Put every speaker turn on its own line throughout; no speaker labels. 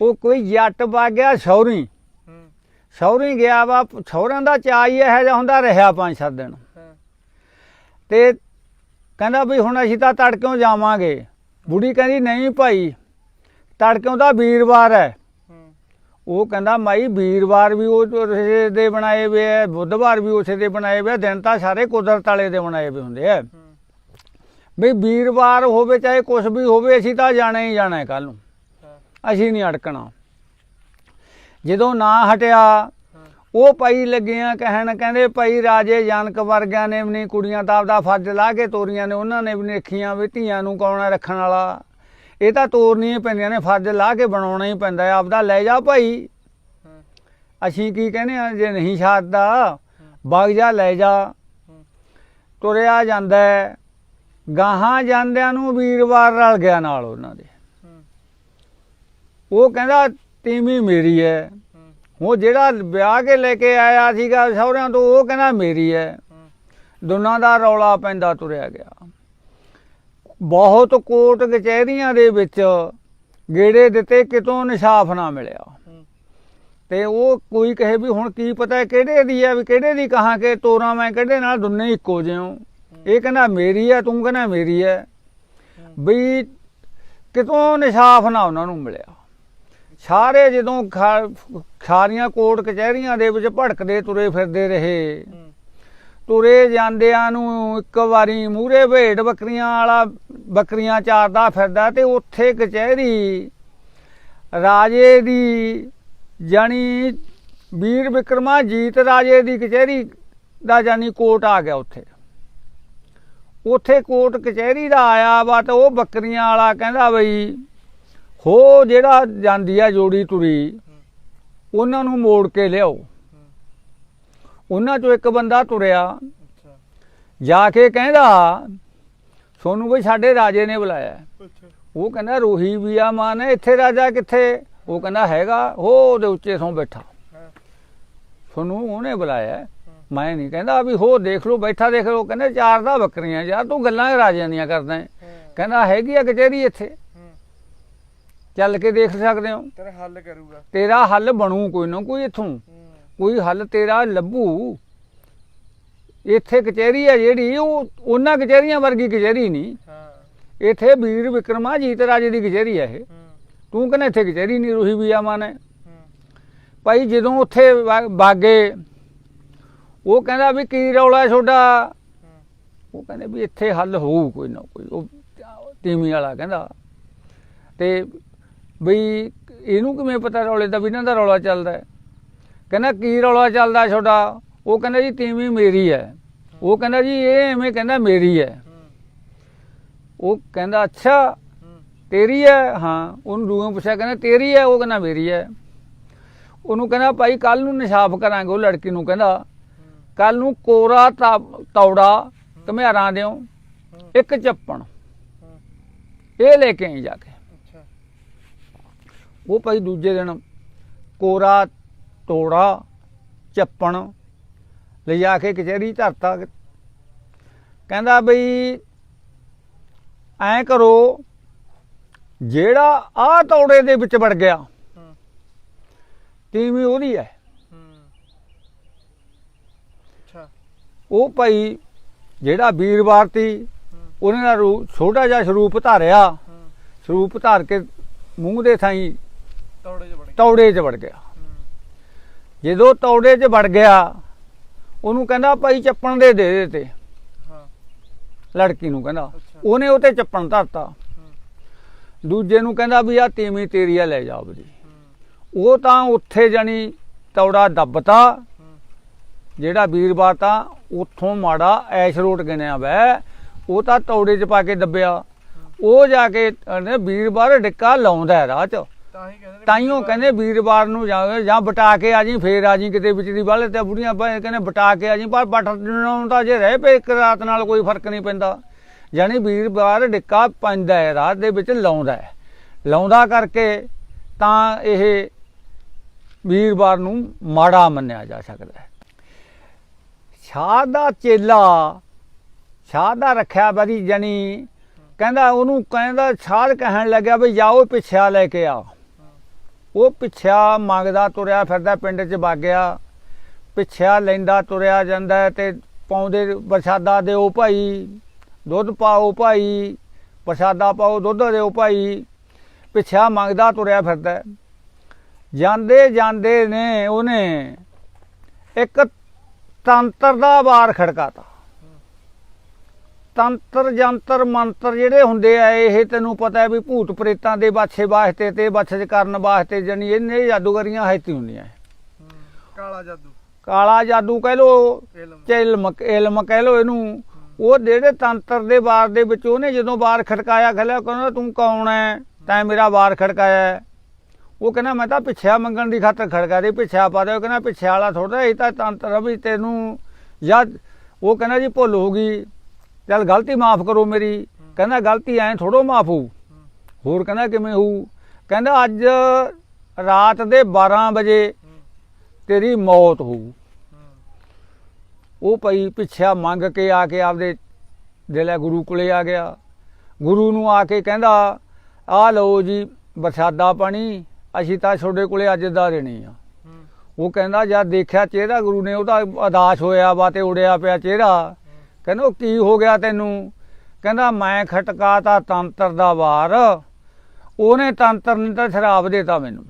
ਉਹ ਕੋਈ ਜੱਟ ਵਗ ਗਿਆ ਸੌਰੀ।
ਹੂੰ।
ਸੌਰੀ ਗਿਆ ਵਾ ਸੌਰਿਆਂ ਦਾ ਹੀ ਇਹੋ ਜਿਹਾ ਹੁੰਦਾ ਰਿਹਾ ਪੰਜ ਸੱਤ ਦਿਨ।
ਹਾਂ।
ਤੇ ਕਹਿੰਦਾ ਵੀ ਹੁਣ ਅਸੀਂ ਤਾਂ ਤੜਕਿਓਂ ਜਾਵਾਂਗੇ। ਬੁੜੀ ਕਹਿੰਦੀ ਨਹੀਂ ਭਾਈ ਤੜਕਿਓਂ ਦਾ ਵੀਰਵਾਰ ਹੈ।
ਹੂੰ।
ਉਹ ਕਹਿੰਦਾ ਮਾਈ ਵੀਰਵਾਰ ਵੀ ਉਹ ਉਸੇ ਦੇ ਬਣਾਏ ਵੇ ਐ ਬੁੱਧਵਾਰ ਵੀ ਉਸੇ ਦੇ ਬਣਾਏ ਵੇ ਆ, ਦਿਨ ਤਾਂ ਸਾਰੇ ਕੁਦਰਤ ਵਾਲੇ ਦੇ ਬਣਾਏ ਵੇ ਹੁੰਦੇ ਆ।
ਹੂੰ।
ਵੀ ਵੀਰਵਾਰ ਹੋਵੇ ਚਾਹੇ ਕੁਝ ਵੀ ਹੋਵੇ ਅਸੀਂ ਤਾਂ ਜਾਣਾ ਹੀ ਜਾਣਾ ਕੱਲ ਨੂੰ।
ਹਾਂ
ਅਸੀਂ ਨਹੀਂ ਅੜਕਣਾ। ਜਦੋਂ ਨਾ ਹਟਿਆ, ਉਹ ਭਾਈ ਲੱਗਿਆ ਕਹਿਣ, ਕਹਿੰਦੇ ਭਾਈ ਰਾਜੇ ਜਨਕ ਵਰਗਿਆਂ ਨੇ ਵੀ ਨਹੀਂ, ਕੁੜੀਆਂ ਤਾਂ ਆਪਦਾ ਫਰਜ਼ ਲਾ ਕੇ ਤੋਰੀਆਂ ਨੇ, ਉਹਨਾਂ ਨੇ ਵੀ ਨਹੀਂ ਰੱਖੀਆਂ ਵੀ ਧੀਆਂ ਨੂੰ ਕੌਣ ਰੱਖਣ ਵਾਲਾ? ਇਹ ਤਾਂ ਤੋਰਨੀਆਂ ਹੀ ਪੈਂਦੀਆਂ ਨੇ, ਫਰਜ਼ ਲਾ ਕੇ ਬਣਾਉਣਾ ਹੀ ਪੈਂਦਾ ਆਪਦਾ ਲੈ ਜਾ ਭਾਈ। ਅਸੀਂ ਕੀ ਕਹਿੰਦੇ ਆ ਜੇ ਨਹੀਂ ਛੱਡਦਾ, ਵਗ ਜਾ, ਲੈ ਜਾ। ਤੁਰਿਆ ਜਾਂਦਾ ਗਾਹਾਂ ਜਾਂਦਿਆਂ ਨੂੰ ਵੀਰਵਾਰ ਰਲ ਗਿਆ ਨਾਲ ਉਹਨਾਂ ਦੇ। ਉਹ ਕਹਿੰਦਾ ਤੀਵੀਂ ਮੇਰੀ ਹੈ ਉਹ ਜਿਹੜਾ ਵਿਆਹ ਕੇ ਲੈ ਕੇ ਆਇਆ ਸੀਗਾ ਸਹੁਰਿਆਂ ਤੋਂ, ਉਹ ਕਹਿੰਦਾ ਮੇਰੀ ਹੈ ਦੋਨਾਂ ਦਾ ਰੌਲਾ ਪੈਂਦਾ ਤੁਰਿਆ ਗਿਆ। ਬਹੁਤ ਕੋਰਟ ਕਚਹਿਰੀਆਂ ਦੇ ਵਿੱਚ ਗੇੜੇ ਦਿੱਤੇ, ਕਿਤੋਂ ਇਨਸਾਫ ਨਾ ਮਿਲਿਆ।
ਹੂੰ
ਤੇ ਉਹ ਕੋਈ ਕਹੇ ਵੀ ਹੁਣ ਕੀ ਪਤਾ ਕਿਹੜੇ ਦੀ ਹੈ ਵੀ ਕਿਹੜੇ ਦੀ ਕਹਾਂ ਕਿ ਤੋਰਾ ਮੈਂ ਕਿਹੜੇ ਨਾਲ ਦੋਨੇ ਇੱਕੋ ਜਿਹੇ ਹੋ। ਇਹ ਕਹਿੰਦਾ ਮੇਰੀ ਹੈ ਤੂੰ ਕਹਿੰਦਾ ਮੇਰੀ ਹੈ ਵੀ ਕਿਤੋਂ ਇਨਸਾਫ ਨਾ ਉਹਨਾਂ ਨੂੰ ਮਿਲਿਆ। ਸਾਰੇ ਜਦੋਂ ਖਾ- ਸਾਰੀਆਂ ਕੋਰਟ ਕਚਹਿਰੀਆਂ ਦੇ ਵਿੱਚ ਭੜਕਦੇ ਤੁਰੇ ਫਿਰਦੇ ਰਹੇ। ਤੁਰੇ ਜਾਂਦਿਆਂ ਨੂੰ ਇੱਕ ਵਾਰੀ ਮੂਰੇ ਭੇਡ ਬੱਕਰੀਆਂ ਵਾਲਾ ਬੱਕਰੀਆਂ ਚਾਰਦਾ ਫਿਰਦਾ ਤੇ ਉੱਥੇ ਕਚਹਿਰੀ ਰਾਜੇ ਦੀ ਜਾਨੀ ਵੀਰ ਵਿਕਰਮਾ ਜੀਤ ਰਾਜੇ ਦੀ ਕਚਹਿਰੀ ਦਾ ਜਾਨੀ ਕੋਰਟ ਆ ਗਿਆ ਉੱਥੇ। ਉੱਥੇ ਕੋਰਟ ਕਚਹਿਰੀ ਦਾ ਆਇਆ ਵਾ ਤੇ ਉਹ ਬੱਕਰੀਆਂ ਵਾਲਾ ਕਹਿੰਦਾ ਬਈ ਹੋ ਜਿਹੜਾ ਜਾਂਦੀ ਆ ਜੋੜੀ ਤੁਰੀ ਉਹਨਾਂ ਨੂੰ ਮੋੜ ਕੇ ਲਿਆਓ। ਉਹਨਾਂ ਚੋਂ ਇੱਕ ਬੰਦਾ ਤੁਰਿਆ। ਜਾ ਕੇ ਕਹਿੰਦਾ ਸੋਨੂੰ ਬਈ ਸਾਡੇ ਰਾਜੇ ਨੇ ਬੁਲਾਇਆ। ਉਹ ਕਹਿੰਦਾ ਰੋਹੀ ਵੀ ਆ ਮਾਨ ਇੱਥੇ ਰਾਜਾ ਕਿੱਥੇ? ਉਹ ਕਹਿੰਦਾ ਹੈਗਾ ਹੋ ਉਹਦੇ ਉੱਚੇ ਤੋਂ ਬੈਠਾ। ਸੋਨੂੰ ਉਹਨੇ ਬੁਲਾਇਆ। ਮੈਂ ਨਹੀਂ ਕਹਿੰਦਾ ਵੀ ਹੋ ਦੇਖ ਲਓ ਬੈਠਾ ਦੇਖ ਲਓ। ਕਹਿੰਦੇ ਚਾਰ ਦਾ ਬੱਕਰੀਆਂ ਯਾਰ ਤੂੰ ਗੱਲਾਂ ਰਾਜਿਆਂ ਦੀਆਂ ਕਰਦਾ। ਕਹਿੰਦਾ ਹੈਗੀ ਆ ਕਚਹਿਰੀ ਇੱਥੇ? ਚੱਲ ਕੇ ਦੇਖ ਸਕਦੇ ਹੋ।
ਤੇਰਾ ਹੱਲ ਕਰੂਗਾ।
ਤੇਰਾ ਹੱਲ ਬਣੂ ਕੋਈ ਨਾ ਕੋਈ ਇੱਥੋਂ। ਕੋਈ ਹੱਲ ਤੇਰਾ ਲੱਭੂ। ਇੱਥੇ ਕਚਹਿਰੀ ਆ ਜਿਹੜੀ ਉਹ ਉਹਨਾਂ ਕਚਹਿਰੀਆਂ ਵਰਗੀ ਕਚਹਿਰੀ ਨਹੀਂ।
ਹਾਂ।
ਇੱਥੇ ਵੀਰ ਵਿਕਰਮਾ ਜੀਤ ਰਾਜੇ ਦੀ ਕਚਹਿਰੀ ਆ ਇਹ। ਤੂੰ ਕਹਿੰਦਾ ਇੱਥੇ ਕਚਹਿਰੀ ਨਹੀਂ ਰੋਹੀ ਵੀ ਆ ਮਾਨੇ।
ਹੂੰ।
ਭਾਈ ਜਦੋਂ ਉੱਥੇ ਬਾਗੇ ਉਹ ਕਹਿੰਦਾ ਵੀ ਕੀ ਰੌਲਾ
ਹੂੰ
ਉਹ ਕਹਿੰਦੇ ਵੀ ਇੱਥੇ ਹੱਲ ਹੋਊ ਕੋਈ ਨਾ ਕੋਈ। ਉਹ ਤੀਮੀ ਵਾਲਾ ਕਹਿੰਦਾ। ਤੇ ਬਈ ਇਹਨੂੰ ਕਿਵੇਂ ਪਤਾ ਰੌਲੇ ਦਾ ਵੀ ਇਹਨਾਂ ਦਾ ਰੌਲਾ ਚੱਲਦਾ ਹੈ? ਕਹਿੰਦਾ, ਕੀ ਰੌਲਾ ਚੱਲਦਾ ਛੋਟਾ ਉਹ ਕਹਿੰਦਾ, ਜੀ, ਤੀਵੀਂ ਮੇਰੀ ਹੈ। ਉਹ ਕਹਿੰਦਾ, ਜੀ, ਇਹ ਐਵੇਂ ਕਹਿੰਦਾ, ਮੇਰੀ ਹੈ। ਉਹ ਕਹਿੰਦਾ, ਅੱਛਾ, ਤੇਰੀ ਹੈ? ਹਾਂ, ਉਹਨੂੰ ਦੂਏ ਪੁੱਛਿਆ, ਕਹਿੰਦਾ, ਤੇਰੀ ਹੈ? ਉਹ ਕਹਿੰਦਾ, ਮੇਰੀ ਹੈ। ਉਹਨੂੰ ਕਹਿੰਦਾ, ਭਾਈ ਕੱਲ ਨੂੰ ਨਿਸ਼ਾਫ ਕਰਾਂਗੇ। ਉਹ ਲੜਕੀ ਨੂੰ ਕਹਿੰਦਾ ਕੱਲ ਨੂੰ ਕੋਰਾ ਤਾ- ਤੌੜਾ ਘਮਿਆਰਾਂ ਦਿਓ, ਇੱਕ ਚੱਪਣ। ਇਹ ਲੈ ਕੇ ਆਈ ਜਾ ਕੇ। ਉਹ ਭਾਈ ਦੂਜੇ ਦਿਨ ਕੋਰਾ ਤੋੜਾ ਚੱਪਣ ਲਿਜਾ ਕੇ ਕਚਹਿਰੀ ਧਰਤਾ। ਕਹਿੰਦਾ ਬਈ ਐਂ ਕਰੋ ਜਿਹੜਾ ਆ ਤੌੜੇ ਦੇ ਵਿੱਚ ਵੜ ਗਿਆ ਤੀਵੀਂ ਉਹਦੀ ਹੈ ਉਹ ਭਾਈ ਜਿਹੜਾ ਵੀਰਵਾਰ ਤੀ ਉਹਨੇ ਦਾ ਛੋਟਾ ਜਿਹਾ ਸਰੂਪ ਧਾਰਿਆ। ਸਰੂਪ ਧਾਰ ਕੇ ਮੂੰਹ ਦੇ ਥਾਈ
ਤੌੜੇ ਚ ਬਣ ਗਿਆ
ਤੌੜੇ 'ਚ ਵੜ ਗਿਆ। ਜਦੋਂ ਤੌੜੇ 'ਚ ਵੜ ਗਿਆ ਉਹਨੂੰ ਕਹਿੰਦਾ ਭਾਈ ਚੱਪਣ ਦੇ ਦੇ ਦੇ ਤੇ
ਹਾਂ।
ਲੜਕੀ ਨੂੰ ਕਹਿੰਦਾ। ਉਹਨੇ ਉਤੇ ਚੱਪਣ ਧਰਤਾ। ਦੂਜੇ ਨੂੰ ਕਹਿੰਦਾ ਵੀ ਆ ਤੀਵੀਂ ਤੇਰੀ ਆ ਲੈ ਜਾ
ਹੂੰ।
ਉਹ ਤਾਂ ਉੱਥੇ ਜਾਣੀ ਤੌੜਾ ਦੱਬਤਾ। ਜਿਹੜਾ ਵੀਰਵਾਰ ਤਾਂ ਉੱਥੋਂ ਮਾੜਾ ਐਸ਼ ਰੋਟ ਗਿਣਿਆ ਵੈ ਉਹ ਤਾਂ ਤੌੜੇ 'ਚ ਪਾ ਕੇ ਦੱਬਿਆ। ਉਹ ਜਾ ਕੇ ਵੀਰਵਾਰ ਡਿੱਕਾ ਲਾਉਂਦਾ ਰਾਹ 'ਚ।
ਤਾਂ ਹੀ
ਉਹ ਕਹਿੰਦੇ ਵੀਰਵਾਰ ਨੂੰ ਜਾ ਜਾਂ ਬਟਾ ਕੇ ਆ ਜੀ ਫੇਰ ਆ ਜੀ ਕਿਤੇ ਵਿਚਰੀ ਦੀ ਵਾਲੇ ਤੇ ਬੁੜੀਆਂ ਭਾਵੇਂ ਕਹਿੰਦੇ ਬਟਾ ਕੇ ਆ ਜੀ ਪਰ ਬਟ ਨੂੰ ਤਾਂ ਜੇ ਰਹਿ ਪਏ ਇੱਕ ਰਾਤ ਨਾਲ ਕੋਈ ਫ਼ਰਕ ਨਹੀਂ ਪੈਂਦਾ। ਯਾਨੀ ਵੀਰਵਾਰ ਡਿੱਕਾ ਪੈਂਦਾ ਹੈ, ਰਾਤ ਦੇ ਵਿੱਚ ਲਾਉਂਦਾ ਹੈ। ਲਾਉਂਦਾ ਕਰਕੇ ਤਾਂ ਇਹ ਵੀਰਵਾਰ ਨੂੰ ਮਾੜਾ ਮੰਨਿਆ ਜਾ ਸਕਦਾ ਹੈ। ਸ਼ਾਹ ਦਾ ਚੇਲਾ ਛਾਹ ਦਾ ਰੱਖਿਆ ਬੜੀ ਜਣੀ ਕਹਿੰਦਾ ਉਹਨੂੰ ਕਹਿੰਦਾ ਸ਼ਾਹ ਕਹਿਣ ਲੱਗਿਆ ਵੀ ਜਾਓ ਪਿੱਛਾ ਲੈ ਕੇ ਆ ਉਹ ਪਿੱਛਾ ਮੰਗਦਾ ਤੁਰਿਆ ਫਿਰਦਾ, ਪਿੰਡ 'ਚ ਵਗ ਗਿਆ। ਲੈਂਦਾ ਤੁਰਿਆ ਜਾਂਦਾ ਹੈ ਤੇ ਪਾਉਂਦੇ ਪ੍ਰਸ਼ਾਦਾ ਦਿਓ ਭਾਈ, ਦੁੱਧ ਪਾਓ ਭਾਈ, ਪ੍ਰਸ਼ਾਦਾ ਪਾਓ, ਦੁੱਧ ਦਿਓ ਭਾਈ। ਪਿੱਛਾ ਮੰਗਦਾ ਤੁਰਿਆ ਫਿਰਦਾ। ਜਾਂਦੇ ਜਾਂਦੇ ਨੇ ਉਹਨੇ ਇੱਕ ਤੰਤਰ ਦਾ ਵਾਰ ਖੜਕਾਤਾ। ਤੰਤਰ ਜੰਤਰ ਮੰਤਰ ਜਿਹੜੇ ਹੁੰਦੇ ਆ ਇਹ ਤੈਨੂੰ ਪਤਾ ਵੀ ਭੂਤ ਪ੍ਰੇਤਾਂ ਦੇ ਬਾਛੇ ਵਾਸਤੇ ਤੇ ਬਚਤ ਕਰਨ ਵਾਸਤੇ ਜਣੀ ਇਹਨੇ ਜਾਦੂਗਰੀਆਂ ਹੈਤੀ ਹੁੰਦੀਆਂ
ਕਾਲਾ ਜਾਦੂ।
ਕਾਲਾ ਜਾਦੂ ਕਹਿ ਲੋ
ਇਲਮ
ਇਲਮ ਕਹਿ ਲੋ ਇਹਨੂੰ। ਉਹ ਜਿਹੜੇ ਤੰਤਰ ਦੇ ਵਾਰ ਦੇ ਵਿੱਚ ਉਹਨੇ ਜਦੋਂ ਵਾਰ ਖੜਕਾਇਆ ਖਲਿਆ ਕਹਿੰਦਾ ਤੂੰ ਕੌਣ ਹੈ ਤੈਂ ਮੇਰਾ ਵਾਰ ਖੜਕਾਇਆ। ਉਹ ਕਹਿੰਦਾ ਮੈਂ ਤਾਂ ਪਿੱਛਾ ਮੰਗਣ ਦੀ ਖਾਤਰ ਖੜਕਾ ਦੇ ਪਿੱਛਾ ਪਾ ਦੇ। ਉਹ ਕਹਿੰਦਾ ਪਿੱਛੇ ਵਾਲਾ ਥੋੜਾ ਇਹ ਤਾਂ ਤੰਤਰ ਵੀ ਤੈਨੂੰ ਯਾਦ ਉਹ ਕਹਿੰਦਾ ਜੀ ਭੁੱਲ ਹੋ ਗਈ। ਚੱਲ ਗਲਤੀ ਮਾਫ ਕਰੋ ਮੇਰੀ। ਕਹਿੰਦਾ ਗਲਤੀ ਐ ਥੋੜੋ ਮਾਫ ਹੋਊ। ਹੋਰ ਕਹਿੰਦਾ ਕਿਵੇਂ ਹੋਊ? ਕਹਿੰਦਾ ਅੱਜ ਰਾਤ ਦੇ 12 ਵਜੇ ਤੇਰੀ ਮੌਤ ਹੋਊ।
ਹੂੰ
ਉਹ ਭਾਈ ਪਿੱਛਾ ਮੰਗ ਕੇ ਆ ਕੇ ਆਪਦੇ ਦਿਲੇ ਗੁਰੂ ਕੋਲੇ ਆ ਗਿਆ। ਗੁਰੂ ਨੂੰ ਆ ਕੇ ਕਹਿੰਦਾ ਆ ਲਓ ਜੀ ਬਰਸਾਦਾ ਪਾਣੀ ਅਸੀਂ ਤਾਂ ਤੁਹਾਡੇ ਕੋਲੇ ਅੱਜ ਦਾ ਦੇਣੀ ਆ। ਉਹ ਕਹਿੰਦਾ ਜਦ ਦੇਖਿਆ ਚਿਹਰਾ ਗੁਰੂ ਨੇ ਉਹਦਾ ਅਦਾਸ ਹੋਇਆ ਵਾ ਤੇ ਉੜਿਆ ਪਿਆ ਚਿਹਰਾ ਕਹਿੰਦਾ, ਉਹ ਕੀ ਹੋ ਗਿਆ ਤੈਨੂੰ? ਕਹਿੰਦਾ, ਮੈਂ ਖਟਕਾਤਾ ਤੰਤਰ ਦਾ ਵਾਰ। ਉਹਨੇ ਤੰਤਰ ਨੇ ਤਾਂ ਸ਼ਰਾਬ ਦੇਤਾ ਮੈਨੂੰ।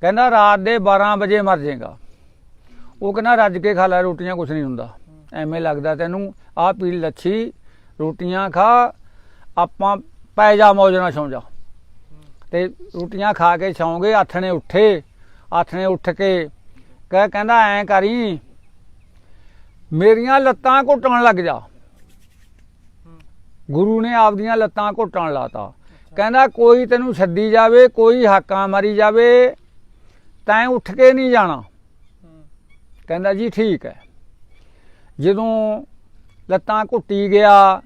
ਕਹਿੰਦਾ, ਰਾਤ ਦੇ 12 ਵਜੇ ਮਰ ਜਾਏਗਾ। ਉਹ ਕਹਿੰਦਾ, ਰੱਜ ਕੇ ਖਾ ਲੈ, ਰੋਟੀਆਂ ਕੁਛ ਨਹੀਂ ਹੁੰਦਾ। ਐਵੇਂ ਲੱਗਦਾ ਤੈਨੂੰ, ਆਹ ਪੀ ਲੱਛੀ, ਰੋਟੀਆਂ ਖਾ, ਆਪਾਂ ਪੈ ਜਾ ਮੌਜ ਨਾਲ ਸੌਂ ਜਾ। ਤੇ ਰੋਟੀਆਂ ਖਾ ਕੇ ਸੌਂਗੇ ਆਥਣੇ ਉੱਠੇ। ਆਥਣੇ ਉੱਠ ਕੇ ਕਹਿ, ਕਹਿੰਦਾ, ਐਂ ਕਰੀ ਮੇਰੀਆਂ ਲੱਤਾਂ ਘੁੱਟਣ ਲੱਗ ਜਾ। ਗੁਰੂ ਨੇ ਆਪਦੀਆਂ ਲੱਤਾਂ ਘੁੱਟਣ ਲਾਤਾ। ਕਹਿੰਦਾ ਕੋਈ ਤੈਨੂੰ ਛੱਡੀ ਜਾਵੇ ਕੋਈ ਹਾਕਾਂ ਮਾਰੀ ਜਾਵੇ ਤੈਂ ਉੱਠ ਕੇ ਨਹੀਂ ਜਾਣਾ। ਕਹਿੰਦਾ ਜੀ ਠੀਕ ਹੈ। ਜਦੋਂ ਲੱਤਾਂ ਘੁੱਟੀ ਗਿਆ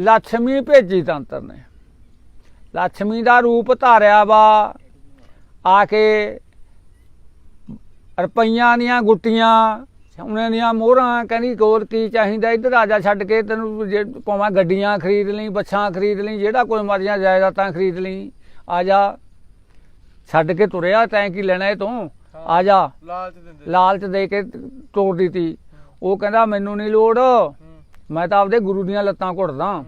ਲక్ష్ਮੀ ਭੇਜੀ ਤੰਤਰ ਨੇ। ਲక్ష్ਮੀ ਦਾ ਰੂਪ ਧਾਰਿਆ ਵਾ ਆ ਕੇ ਰੁਪਈਆਂ ਦੀਆਂ ਗੁੱਟੀਆਂ ਸੋਨੇ ਦੀਆਂ ਮੋਹਰਾਂ ਕਹਿੰਦੀ ਕੋਰ ਕੀ ਚਾਹੀਦਾ? ਇੱਧਰ ਆ ਜਾ ਛੱਡ ਕੇ ਤੈਨੂੰ ਜੇ ਭਾਵੇਂ ਗੱਡੀਆਂ ਖਰੀਦ ਲਈ ਬੱਸਾਂ ਖਰੀਦ ਲਈ ਜਿਹੜਾ ਕੋਈ ਮਰਜ਼ੀਆਂ ਜਾਇਦਾਦਾਂ ਖਰੀਦ ਲਈ। ਆ ਜਾ। ਛੱਡ ਕੇ ਤੁਰਿਆ ਤੈਂ ਕੀ ਲੈਣਾ ਇਹ ਤੋਂ? ਆ ਜਾ।
ਲਾਲਚ ਦਿੰਦੇ।
ਲਾਲਚ ਦੇ ਕੇ ਤੋੜ ਦਿੱਤੀ। ਉਹ ਕਹਿੰਦਾ ਮੈਨੂੰ ਨਹੀਂ ਲੋੜ। ਮੈਂ ਤਾਂ ਆਪਦੇ ਗੁਰੂ ਦੀਆਂ ਲੱਤਾਂ ਘੁੱਟਦਾ।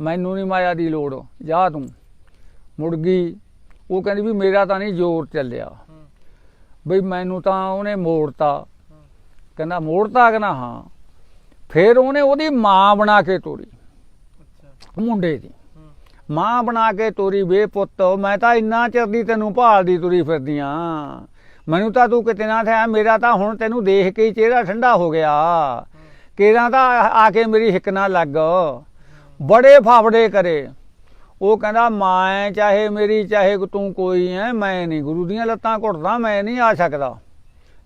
ਮੈਨੂੰ ਨਹੀਂ ਮਾਇਆ ਦੀ ਲੋੜ। ਜਾ ਤੂੰ। ਮੁੜ ਗਈ। ਉਹ ਕਹਿੰਦੀ ਵੀ ਮੇਰਾ ਤਾਂ ਨਹੀਂ ਜ਼ੋਰ ਚੱਲਿਆ। ਬਈ ਮੈਨੂੰ ਤਾਂ ਉਹਨੇ ਮੋੜਤਾ। ਕਹਿੰਦਾ ਮੋੜਤਾ ਕਿ ਨਾ? ਹਾਂ। ਫਿਰ ਉਹਨੇ ਉਹਦੀ ਮਾਂ ਬਣਾ ਕੇ ਤੋਰੀ।
ਅੱਛਾ।
ਮੁੰਡੇ ਦੀ। ਮਾਂ ਬਣਾ ਕੇ ਤੋਰੀ ਵੇ ਪੁੱਤ ਮੈਂ ਤਾਂ ਇੰਨਾ ਚਿਰ ਦੀ ਤੈਨੂੰ ਭਾਲਦੀ ਤੁਰੀ ਫਿਰਦੀਆਂ। ਮੈਨੂੰ ਤਾਂ ਤੂੰ ਕਿਤੇ ਨਾ ਥਿਆ ਮੇਰਾ ਤਾਂ ਹੁਣ ਤੈਨੂੰ ਦੇਖ ਕੇ ਹੀ ਚਿਹਰਾ ਠੰਡਾ ਹੋ ਗਿਆ। ਕਿਹੜਾ ਤਾਂ ਆ- ਆ ਕੇ ਮੇਰੀ ਹਿੱਕ ਨਾ ਲੱਗ। ਬੜੇ ਫਾਫੜੇ ਕਰੇ। ਉਹ ਕਹਿੰਦਾ ਮਾਂ ਚਾਹੇ ਮੇਰੀ ਚਾਹੇ ਤੂੰ ਕੋਈ ਐ ਮੈਂ ਨਹੀਂ ਗੁਰੂ ਦੀਆਂ ਲੱਤਾਂ ਘੁੱਟਦਾ ਮੈਂ ਨਹੀਂ ਆ ਸਕਦਾ।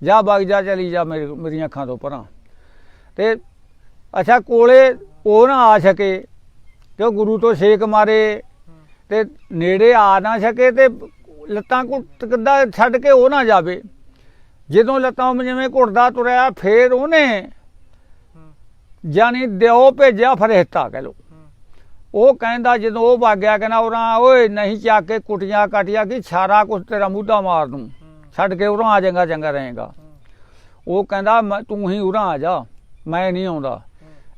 ਜਾ ਵਗ ਜਾ, ਚਲੀ ਜਾ ਮੇਰੀ ਮੇਰੀਆਂ ਅੱਖਾਂ ਤੋਂ ਪਰਾਂ। ਤੇ ਅੱਛਾ, ਕੋਲੇ ਉਹ ਨਾ ਆ ਸਕੇ ਕਿ ਉਹ ਗੁਰੂ ਤੋਂ ਛੇਕ ਮਾਰੇ
ਹੂੰ
ਤੇ ਨੇੜੇ ਆ ਨਾ ਸਕੇ, ਤੇ ਲੱਤਾਂ ਘੁੱਟ ਕਿੱਦਾਂ ਛੱਡ ਕੇ ਉਹ ਨਾ ਜਾਵੇ। ਜਦੋਂ ਲੱਤਾਂ ਜਿਵੇਂ ਘੁੱਟਦਾ ਤੁਰਿਆ, ਫੇਰ ਉਹਨੇ
ਹੂੰ
ਜਾਨੀ ਦਿਓ ਭੇਜਿਆ ਫਰੇਹਤਾ ਕਹ ਲੋ ਉਹ ਕਹਿੰਦਾ, ਜਦੋਂ ਉਹ ਵਾਗਿਆ ਕਹਿੰਦਾ, ਉਰਾਂ ਓਏ, ਨਹੀਂ ਚੱਕ ਕੇ ਕੁੱਟੀਆਂ, ਕਾਟੀਆਂ, ਕਿ ਸਾਰਾ ਕੁਛ ਤੇਰਾ ਮੂਧਾ ਮਾਰ ਦੂੰ? ਛੱਡ ਕੇ ਉਰਾਂ ਆ ਜਾਏਗਾ, ਚੰਗਾ ਰਹੇਗਾ। ਉਹ ਕਹਿੰਦਾ, ਮੈਂ- ਤੂੰ ਹੀ ਉਰਾਂ ਆ ਜਾ, ਮੈਂ ਨਹੀਂ ਆਉਂਦਾ।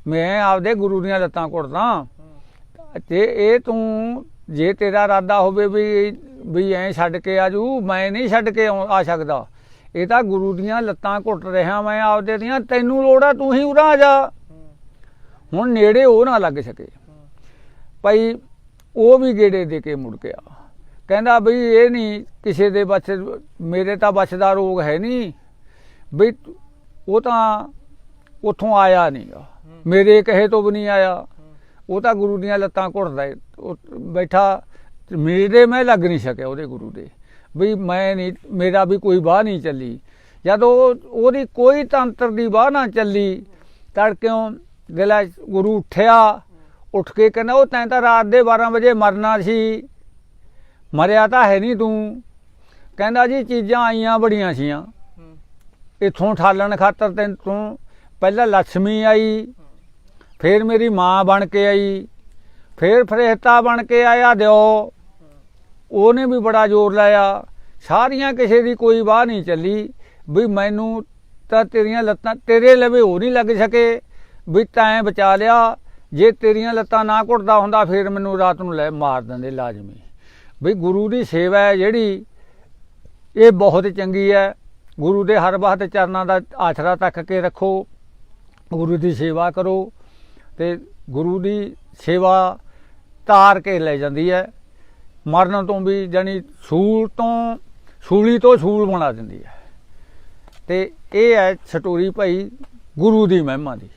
ਮੈਂ ਆਪਦੇ ਗੁਰੂ ਦੀਆਂ ਲੱਤਾਂ ਘੁੱਟਦਾ। ਤੇ ਇਹ ਤੂੰ, ਜੇ ਤੇਰਾ ਇਰਾਦਾ ਹੋਵੇ ਵੀ ਵੀ ਐ ਛੱਡ ਕੇ ਆਜੂ ਮੈਂ ਨਹੀਂ ਛੱਡ ਕੇ ਆਉ- ਆ ਸਕਦਾ। ਇਹ ਤਾਂ ਗੁਰੂ ਦੀਆਂ ਲੱਤਾਂ ਘੁੱਟ ਰਿਹਾ ਮੈਂ ਆਪਦੇ ਦੀਆਂ, ਤੈਨੂੰ ਲੋੜ ਆ, ਤੂੰ ਹੀ ਉਰਾਂ ਆ ਜਾ। ਹੁਣ ਨੇੜੇ ਉਹ ਨਾ ਲੱਗ ਸਕੇ। ਭਾਈ, ਉਹ ਵੀ ਗੇੜੇ ਦੇ ਕੇ ਮੁੜ ਗਿਆ। ਕਹਿੰਦਾ ਬਈ ਇਹ ਨਹੀਂ ਕਿਸੇ ਦੇ ਬਚ ਮੇਰੇ ਤਾਂ ਬਚਦਾ ਰੋਗ ਹੈ ਨਹੀਂ। ਬਈ ਉਹ ਤਾਂ ਉਥੋਂ ਆਇਆ ਨਹੀਂਗਾ ਮੇਰੇ ਕਹੇ ਤੋਂ ਵੀ ਨਹੀਂ ਆਇਆ। ਉਹ ਤਾਂ ਗੁਰੂ ਦੀਆਂ ਲੱਤਾਂ ਘੁੱਟਦਾ ਬੈਠਾ ਮੇਰੇ ਮੈਂ ਲੱਗ ਨਹੀਂ ਸਕਿਆ ਉਹਦੇ ਗੁਰੂ ਦੇ। ਵੀ ਮੈਂ ਨਹੀਂ ਮੇਰਾ ਵੀ ਕੋਈ ਬਾਹ ਨਹੀਂ ਚੱਲੀ। ਜਦੋਂ ਉਹਦੀ ਕੋਈ ਤੰਤਰ ਦੀ ਬਾਹ ਨਾ ਚੱਲੀ ਤੜਕਿਓਂ ਦਿਲਾ ਗੁਰੂ ਉੱਠਿਆ। ਉੱਠ ਕੇ ਕਹਿੰਦਾ ਉਹ ਤੈਂ ਤਾਂ ਰਾਤ ਦੇ 12 ਵਜੇ ਮਰਨਾ ਸੀ। ਮਰਿਆ ਤਾਂ ਹੈ ਨਹੀਂ ਤੂੰ। ਕਹਿੰਦਾ ਜੀ ਚੀਜ਼ਾਂ ਆਈਆਂ ਬੜੀਆਂ ਸੀਆਂ। ਇਥੋਂ ਠਾਲਣ ਖਾਤਰ ਤੈਨੂੰ ਤੂੰ ਪਹਿਲਾਂ ਲక్ష్ਮੀ ਆਈ ਫਿਰ ਮੇਰੀ ਮਾਂ ਬਣ ਕੇ ਆਈ ਫਿਰ ਫਰੇਹਤਾ ਬਣ ਕੇ ਆਇਆ ਦਿਓ। ਉਹਨੇ ਵੀ ਬੜਾ ਜ਼ੋਰ ਲਾਇਆ। ਸਾਰੀਆਂ ਕਿਸੇ ਦੀ ਕੋਈ ਬਾਹ ਨਹੀਂ ਚੱਲੀ ਵੀ ਮੈਨੂੰ ਤਾਂ ਤੇਰੀਆਂ ਲੱਤਾਂ ਤੇਰੇ ਲਵੇ ਹੋ ਨਹੀਂ ਲੱਗ ਸਕੇ ਵੀ ਤੈਂ ਬਚਾ ਲਿਆ। ਜੇ ਤੇਰੀਆਂ ਲੱਤਾਂ ਨਾ ਘੁੱਟਦਾ ਹੁੰਦਾ ਫਿਰ ਮੈਨੂੰ ਰਾਤ ਨੂੰ ਲੈ ਮਾਰ ਦਿੰਦੇ ਲਾਜ਼ਮੀ। ਵੀ ਗੁਰੂ ਦੀ ਸੇਵਾ ਹੈ ਜਿਹੜੀ, ਇਹ ਬਹੁਤ ਚੰਗੀ ਹੈ। ਗੁਰੂ ਦੇ ਹਰ ਵਕਤ ਚਰਨਾਂ ਦਾ ਆਸਰਾ ਤੱਕ ਕੇ ਰੱਖੋ, ਗੁਰੂ ਦੀ ਸੇਵਾ ਕਰੋ ਤੇ ਗੁਰੂ ਦੀ ਸੇਵਾ ਤਾਰ ਕੇ ਲੈ ਜਾਂਦੀ ਹੈ। ਮਰਨ ਤੋਂ ਵੀ ਜਾਨੀ ਸੂਲ ਤੋਂ, ਸੂਲੀ ਤੋਂ ਸੂਲ ਬਣਾ ਦਿੰਦੀ ਹੈ। ਤੇ ਇਹ ਹੈ ਸਟੋਰੀ ਭਾਈ ਗੁਰੂ ਦੀ ਮਹਿਮਾ ਦੀ।